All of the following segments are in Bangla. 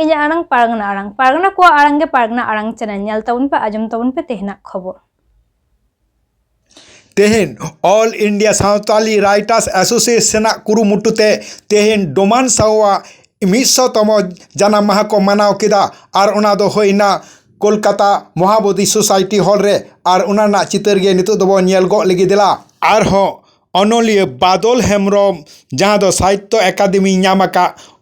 ᱤᱧᱟᱝ ᱤᱧᱟᱹᱜ ᱟᱲᱟᱝ ᱯᱟᱨᱜᱟᱱᱟ ᱟᱲᱟᱝ ᱯᱟᱨᱜᱟᱱᱟ ᱠᱚᱣᱟᱜ ᱟᱲᱟᱝ ᱜᱮ ᱯᱟᱨᱜᱟᱱᱟ ᱟᱲᱟᱝ ᱪᱮᱱᱮᱞ ᱧᱮᱞ ᱛᱟᱵᱚᱱ ᱯᱮ ᱟᱸᱡᱚᱢ ᱛᱟᱵᱚᱱ ᱯᱮ ᱛᱮᱦᱮᱱᱟᱜ ᱠᱷᱚᱵᱚᱨ তেহেন অল ইন্ডিয়া সাঁওতালি রাইটার্স অ্যাসোসিয়েশনের কুরুমুটুতে তেহেন ডোমান সাওয়া মিশতম জানা মাহাকো মানাও কেদা আর ওনা দো হইনা কলকাতা মহাবোধি সোসাইটি হলরে আর ওনা না চিতার গে নিতো দবো নিয়েল গো লেগে দিলা আর হ অনলীয় বাদল হেমরম যাহা দো সাহিত্য একাডেমি নামাকা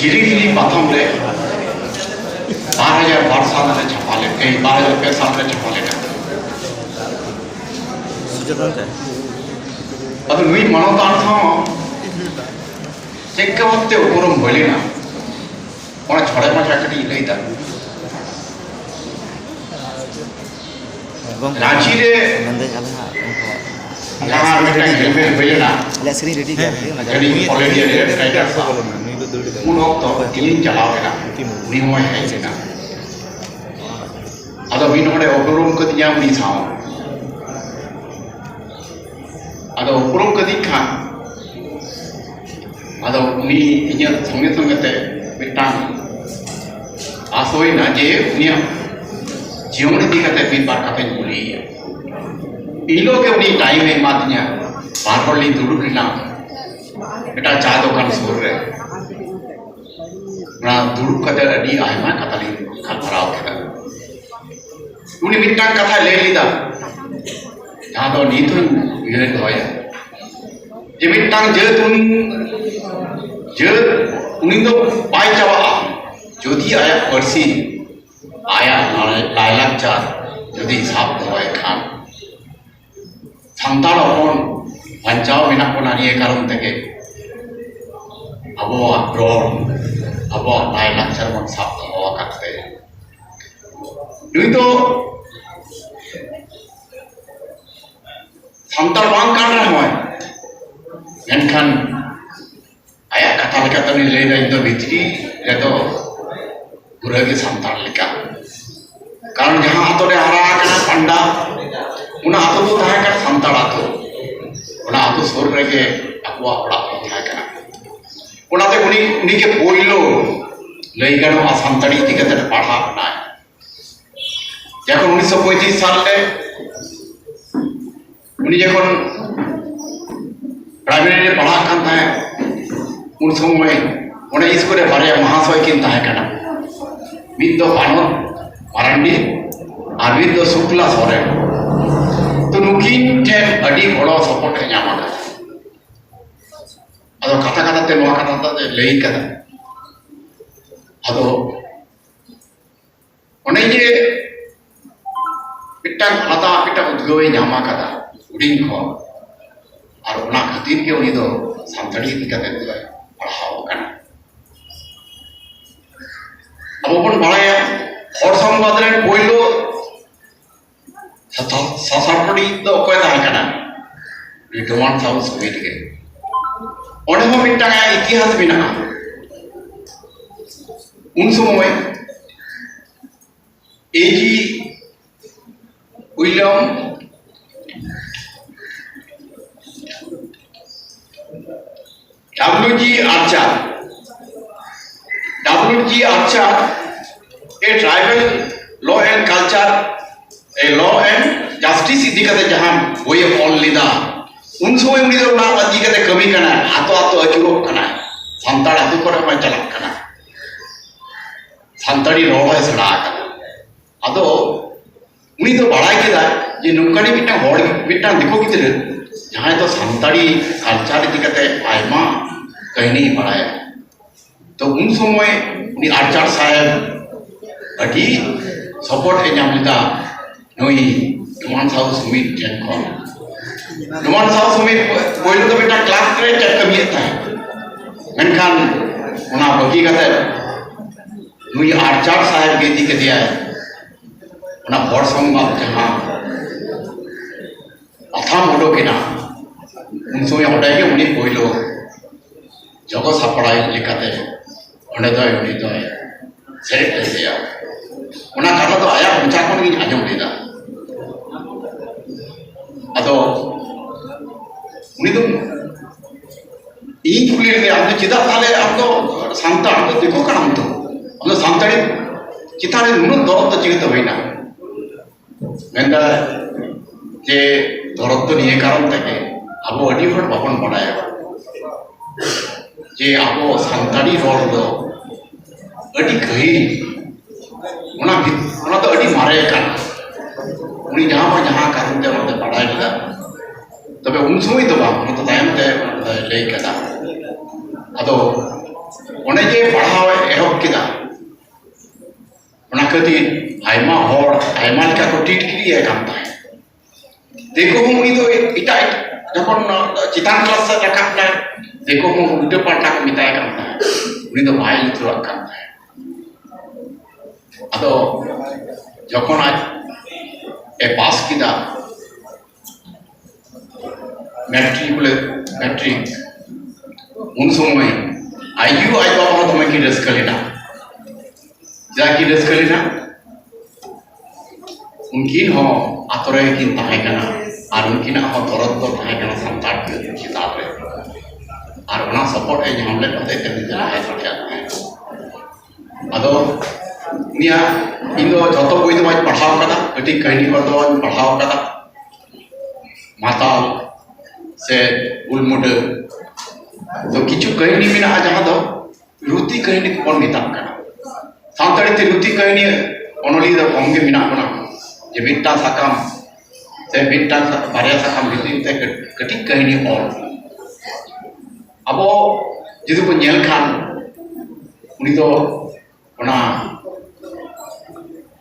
जीडीपी प्रथम ले बारह हज़ार बारह साल में छपा ले कहीं बारह हज़ार पैसा में छपा ले अब नई मनोतान था चेक वक्त ऊपर बोले ना और छोड़े पाँच आकड़ी नहीं था रांची रे यहाँ हेलमेट बोले ना रेडी कर रही ना गरीब कॉलेज रेड ना ಮೂಡೋಗ್ತಾವ ಏನು ಚಲಾವಣ ನೀವು ಹೇಳ್ತೀನ ಅದು ಮೀ ನೋಡೆ ಒಬ್ಬರು ಕದಿಯ ಮೀ ಸಾವ ಅದು ಒಬ್ಬರು ಕದಿ ಖಾನ್ ಅದು ಮೀ ಇನ್ನ ಸಂಗೆ ಸಂಗತೆ ಮಿಟ್ಟಾಂಗ ಆಸೋಯ್ನ ಜೇ ಉನಿಯ ಜೀವನ ದಿಗತೆ ಮೀ ಬಾರ್ ಕತೆ ಮುಳಿಯ ಇಲ್ಲೋಗೆ ಉನಿ ಟೈಮ್ ಏನ್ ಮಾತಿನ ಬಾರ್ ಹೊಳ್ಳಿ ದುಡುಕಿಲ್ಲ बेटा चाय दुकान सुर रहे දුරු කදලඩී අහම කතලින් කතරාව කරා. උනි මිත්තන් කතා ලේ ලිදා. යාදෝ නීතුන් ඉගෙන ගොය. ජෙමිත්තන් ජේතුන් ජේ উনি তো পায় যাওয়া যদি আয়া পার্সি আয়া লাইলাক চার যদি হিসাব দেওয়ায় খান সান্তাল অপন বাঞ্চাও মেনা কোনা নিয়ে কারণ থেকে আবহাওয়া রড় abawa tayo lakcar man sabta o wakat tayo. Dito, santar bang karna hoy. Menkan, ayak kata lika tani leida indo bitri, leto, guragi santar lika. কারণ যাহা হাতরে হারা কেনা পান্ডা উনা হাত তো থাকে সান্তাড় হাত ওনা হাত সর রেগে আকুয়া ওড়া থাকে ওনাদের উনি নিজে বইল লইগানো আসামতাড়ি থেকে তারা পাঠা নাই? যখন উনিশশো পঁয়ত্রিশ সালে উনি যখন প্রাইমারিতে পড়া কান থাকে হ্যাঁ, উন সময় ওনে স্কুলে বারে মহাশয় কিন থাকে হ্যাঁ কেন? বিদ্য পানন মারান্ডি আর বিদ্য শুক্লা সরেন। তো নুকিন ঠেন আডি বড় সাপোর্ট ᱧᱟᱢ ᱟᱠᱟᱫᱟ ᱟᱫᱚ ᱠᱟᱛᱷᱟ ᱠᱟᱛᱷᱟ ᱛᱮ ᱱᱚᱣᱟ ᱠᱟᱛᱷᱟ ᱛᱮ ᱞᱟᱹᱭ ᱠᱟᱫᱟ ᱟᱫᱚ ᱚᱱᱮ ᱡᱮ ᱢᱤᱫᱴᱟᱝ ᱟᱞᱟᱫᱟ ᱢᱤᱫᱴᱟᱝ ᱩᱫᱽᱜᱟᱹᱣᱮ ᱧᱟᱢ ᱟᱠᱟᱫᱟ ᱦᱩᱰᱤᱧ ᱠᱷᱚᱱ ᱟᱨ ᱚᱱᱟ ᱠᱷᱟᱹᱛᱤᱨ ᱜᱮ ᱩᱱᱤ ᱫᱚ ᱥᱟᱱᱛᱟᱲᱤ ᱤᱫᱤ ᱠᱟᱛᱮ ᱫᱚᱭ ᱯᱟᱲᱦᱟᱣ ᱟᱠᱟᱱᱟ ᱟᱵᱚ ᱵᱚᱱ ᱵᱟᱲᱟᱭᱟ ᱦᱚᱲ ᱥᱚᱝᱵᱟᱫ ᱨᱮᱱ ᱯᱳᱭᱞᱳ ᱥᱟᱥᱟᱯᱲᱤ ᱫᱚ ᱚᱠᱚᱭ ᱛᱟᱦᱮᱸ ᱠᱟᱱᱟ ᱰᱚᱢᱟᱱ ᱥᱟᱣ ᱥᱚᱢᱤᱛ ᱜᱮ অঢেকোটি টাকা ইতিহাস বিনা। উন সময় এই যে উইলিয়াম ডাব্লিউজি আচ্ছা ডাব্লিউজি আচ্ছা এ ট্রাইবেল, ল অ্যান্ড কালচার, এ ল অ্যান্ড জাস্টিস ইদিকাতে জাহান বইয়ে ফল লিদা ᱩᱱ ᱥᱚᱢᱚᱭ ᱩᱱᱤ ᱫᱚ ᱚᱱᱟ ᱤᱫᱤ ᱠᱟᱛᱮ ᱠᱟᱹᱢᱤ ᱠᱟᱱᱟ ᱟᱛᱳ ᱟᱛᱳ ᱟᱹᱪᱩᱨᱚᱜ ᱠᱟᱱᱟ ᱥᱟᱱᱛᱟᱲ ᱟᱹᱛᱩ ᱠᱚᱨᱮ ᱦᱚᱸᱭ ᱪᱟᱞᱟᱜ ᱠᱟᱱᱟ ᱥᱟᱱᱛᱟᱲᱤ ᱨᱚᱲ ᱦᱚᱸᱭ ᱥᱮᱬᱟ ᱟᱠᱟᱫᱟ ᱟᱫᱚ ᱩᱱᱤ ᱫᱚ ᱵᱟᱲᱟᱭ ᱠᱮᱫᱟ ᱡᱮ ᱱᱚᱝᱠᱟᱱᱤᱡ ᱢᱤᱫᱴᱟᱝ ᱦᱚᱲ ᱢᱤᱫᱴᱟᱝ ᱫᱤᱠᱩ ᱜᱤᱫᱽᱨᱟᱹ ᱡᱟᱦᱟᱸᱭ ᱫᱚ ᱥᱟᱱᱛᱟᱲᱤ ᱠᱟᱞᱪᱟᱨ ᱤᱫᱤ ᱠᱟᱛᱮ ᱟᱭᱢᱟ ᱠᱟᱹᱦᱱᱤᱭ ᱵᱟᱲᱟᱭᱟ ᱛᱚ ᱩᱱ ᱥᱚᱢᱚᱭ ᱩᱱᱤ ᱟᱨᱪᱟᱨ ᱥᱟᱦᱮᱵ ᱟᱹᱰᱤ ᱥᱚᱯᱚᱴ ᱮ ᱧᱟᱢ ᱞᱮᱫᱟ ᱱᱩᱭ ᱰᱚᱢᱟᱱ ᱥᱟᱦᱩ ᱥᱩᱢᱤᱛ ᱴᱷᱮᱱ ᱠᱷᱚᱱ ᱱᱚᱣᱟ ᱥᱟᱶ ᱥᱚᱢᱮᱛ ᱯᱳᱭᱞᱳ ᱫᱚ ᱢᱤᱫᱴᱟᱝ ᱠᱞᱟᱥ ᱨᱮ ᱪᱮᱫ ᱠᱟᱹᱢᱤᱭᱮᱫ ᱛᱟᱦᱮᱸ ᱢᱮᱱᱠᱷᱟᱱ ᱚᱱᱟ ᱵᱟᱹᱜᱤ ᱠᱟᱛᱮ ᱱᱩᱭ ᱟᱨᱪᱟᱨ ᱥᱟᱦᱮᱵ ᱜᱮ ᱤᱫᱤ ᱠᱮᱫᱮᱭᱟᱭ ᱚᱱᱟ ᱦᱚᱲ ᱥᱚᱝᱵᱟᱫ ᱡᱟᱦᱟᱸ ᱟᱛᱷᱟᱢ ᱚᱰᱚᱠᱮᱱᱟ ᱩᱱ ᱥᱚᱢᱚᱭ ᱚᱸᱰᱮᱜᱮ ᱩᱱᱤ ᱯᱳᱭᱞᱳ ᱡᱚᱜᱚ ᱥᱟᱯᱲᱟᱣᱤᱡ ᱞᱮᱠᱟᱛᱮ ᱚᱸᱰᱮ ᱫᱚᱭ ᱩᱱᱤ ᱫᱚᱭ ᱥᱮᱞᱮᱫ ᱞᱮᱫᱮᱭᱟ ᱚᱱᱟ ᱠᱟᱛᱷᱟ ᱫᱚ ᱟᱭᱟᱜ ᱢᱚᱪᱟ ᱠᱷᱚᱱ ᱜᱤᱧ ᱟᱸᱡᱚᱢ ᱞᱮᱫᱟ ᱟᱫᱚ 우리도 이 플레이에 아무도 지다살에 아무도 산타 아무도 되고 가 아무도 아무도 산타리 기타리 눈은 더럽다 지겠다 보이나 맨날 제 더럽던 이해 가람 되게 아무 어디 헐 먹은 거나요 제 아무 산타리 롤도 어디 거의 ওনা ওনা তো অডি মারে কান উনি যাহা যাহা কারণ আমাদের বাড়ায় দিলা তবে උන්සුමිතවා මත තැන්තේ ලේකදා අදෝ ඔනජේ පढ़ाව එහොක්කිදා ඔනකති අයිමා හොර අයිමාල් কা এ কাম কামতা দেখো হুম উই তো ইটাই যখন চিতান ক্লাস রাখাটা দেখো হুম উল্টো পাল্টা কাম কামতা উনি তো ভাই ইতরা কামতা আদো যখন আজ এ পাস কিদা ম্যাট্রিকুলে ম্যাট্রিক কোন সময় আইও আই বাবা তোমাকে রেস্ট করে না যাকে রেস্ট করে उनकी हो की और उनकी ना हो तो संतार किताब और उन्हें सपोर्ट है लेकर है तो क्या है। निया इन दो जो तो कोई तो करता कहनी पर तो मैं करता माता से उलमुडे तो किचु कहनी में ना जहाँ तो रुति कहनी को तो मिताम करना सांतरी ते रुति कहनी ओनली तो कोंगे मिना करना जब मिट्टा सकाम से मिट्टा बारिया सकाम रुति, ते कटिक कहनी और। अबो जिसे को नियल खान, उन्हीं तो उन्हा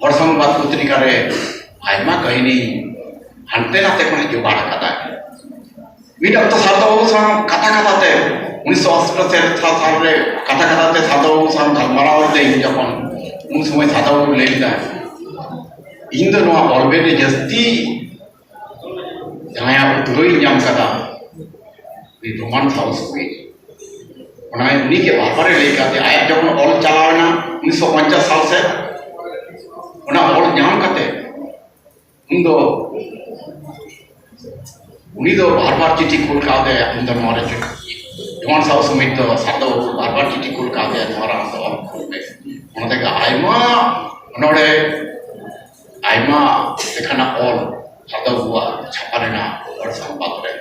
वर्षों बाद उतनी करे आयमा कहनी, हंते ना ते कोने जो बाढ़ करता है মিট আপ তো সারদাবাবু সঙ্গে কথা কথাতে উনিশশো অষ্টআশি সালে কথা কথাতে সারদাবাবু সঙ্গে ধর্মরা হতে যখন উন সময় সারদাবাবু লেখা ᱤᱧ ᱫᱚ ᱱᱚᱣᱟ ᱚᱞ ᱵᱮᱞ ᱨᱮ ᱡᱟᱹᱥᱛᱤ ᱡᱟᱦᱟᱸᱭᱟᱜ ᱩᱫᱽᱜᱟᱹᱣ ᱧᱟᱢ ᱠᱟᱫᱟ ᱩᱱᱤ ᱨᱳᱢᱟᱱ ᱦᱟᱣᱩᱥ ᱠᱚ ᱚᱱᱟ ᱩᱱᱤ ᱜᱮ ᱵᱟᱵᱟᱨᱮ ᱞᱟᱹᱭ ᱠᱟᱛᱮ ᱟᱭᱟᱜ ᱡᱚᱠᱷᱚᱱ ᱚᱞ ᱪᱟᱞᱟᱣᱮᱱᱟ ᱩᱱᱤᱥᱥᱚ ᱯᱚᱧᱪᱟᱥ ᱥᱟᱞ ᱥᱮᱫ ᱚᱱᱟ ᱚᱞ ᱧᱟᱢ ᱠᱟᱛᱮ ᱩᱱ ᱫᱚ উনি তো বারবার চিঠি কলকাতায় আমাদের মারা ঢোঁড় সাহস সমিত সাতবার বারবার চিঠি খুল কলকাতায় মারা সবার ওনাদের আইমা ওনারে আইমা এখানে অল সাদা হুয়া ছাপারে না, ওর সম্পাদরে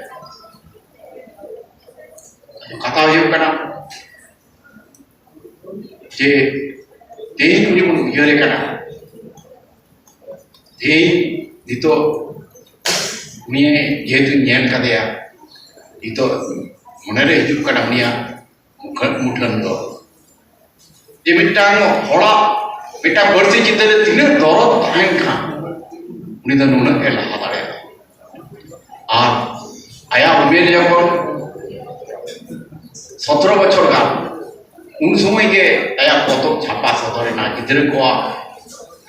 কথা হয়ে যে দেহ যেমন উইয়ারে কেনা, দেহ নিত उन कदया इतो मनरे हजुकड़ा उनिया मुठन दो। ये मिटा होड़ा मिटा चितर तीन दरद थान खान उनी नुनक उमेर जब सतर बचर गान उन समय के आया पत छापा सदरना गिद्रा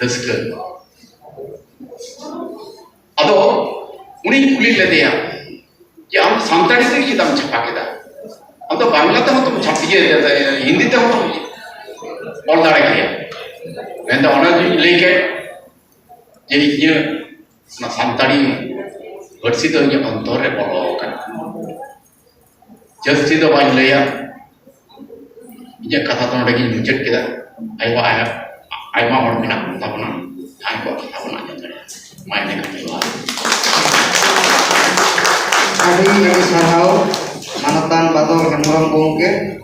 रस्क। ᱩᱱᱤᱧ ᱠᱩᱞᱤ ᱞᱮᱫᱮᱭᱟ ᱡᱮ ᱟᱢ ᱥᱟᱱᱛᱟᱲᱤ ᱛᱮ ᱪᱮᱫᱟᱢ ᱪᱷᱟᱯᱟ ᱠᱮᱫᱟ ᱟᱢ ᱫᱚ ᱵᱟᱝᱞᱟ ᱛᱮᱦᱚᱸ ᱛᱚᱢ ᱪᱷᱟᱯᱤᱭᱟ ᱦᱤᱱᱫᱤ ᱛᱮᱦᱚᱸ ᱛᱚᱢ ᱚᱞ ᱫᱟᱲᱮ ᱜᱮᱭᱟ ᱢᱮᱱᱫᱟ ᱚᱱᱟ ᱫᱚᱧ ᱞᱟᱹᱭ ᱠᱮᱫ ᱡᱮ ᱤᱧᱟᱹᱜ ᱚᱱᱟ ᱥᱟᱱᱛᱟᱲᱤ ᱯᱟᱹᱨᱥᱤ ᱫᱚ ᱤᱧᱟᱹᱜ ᱚᱱᱛᱚᱨ ᱨᱮ ᱵᱚᱞᱚ ᱟᱠᱟᱱᱟ ᱡᱟᱹᱥᱛᱤ ᱫᱚ ᱵᱟᱹᱧ ᱞᱟᱹᱭᱟ ᱤᱧᱟᱹᱜ ᱠᱟᱛᱷᱟ ᱫᱚ ᱱᱚᱰᱮ ᱜᱤᱧ ᱢᱩᱪᱟᱹᱫ ᱠᱮᱫᱟ ᱟᱭᱢᱟ ᱟᱭᱢᱟ ᱦᱚᱲ ᱢᱮᱱᱟᱜ ᱠᱚ ᱛᱟᱵᱚᱱᱟ ᱡᱟᱦᱟᱸᱭ ᱠᱚᱣᱟᱜ ᱠᱟᱛᱷᱟ ᱵᱚᱱ ᱟᱸᱡᱚᱢ ᱫᱟᱲᱮᱭᱟᱜᱼᱟ ᱢᱟ ᱤᱱᱟᱹ लोगों आड़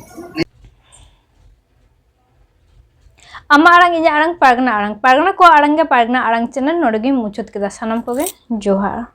अम्मा अड़ंगे अड़ंग पड़गना अड़ंग पड़गना को अड़ंगे पड़गना अड़ंग चिन्ह नुड़गी मुचुत सनम को जोहार।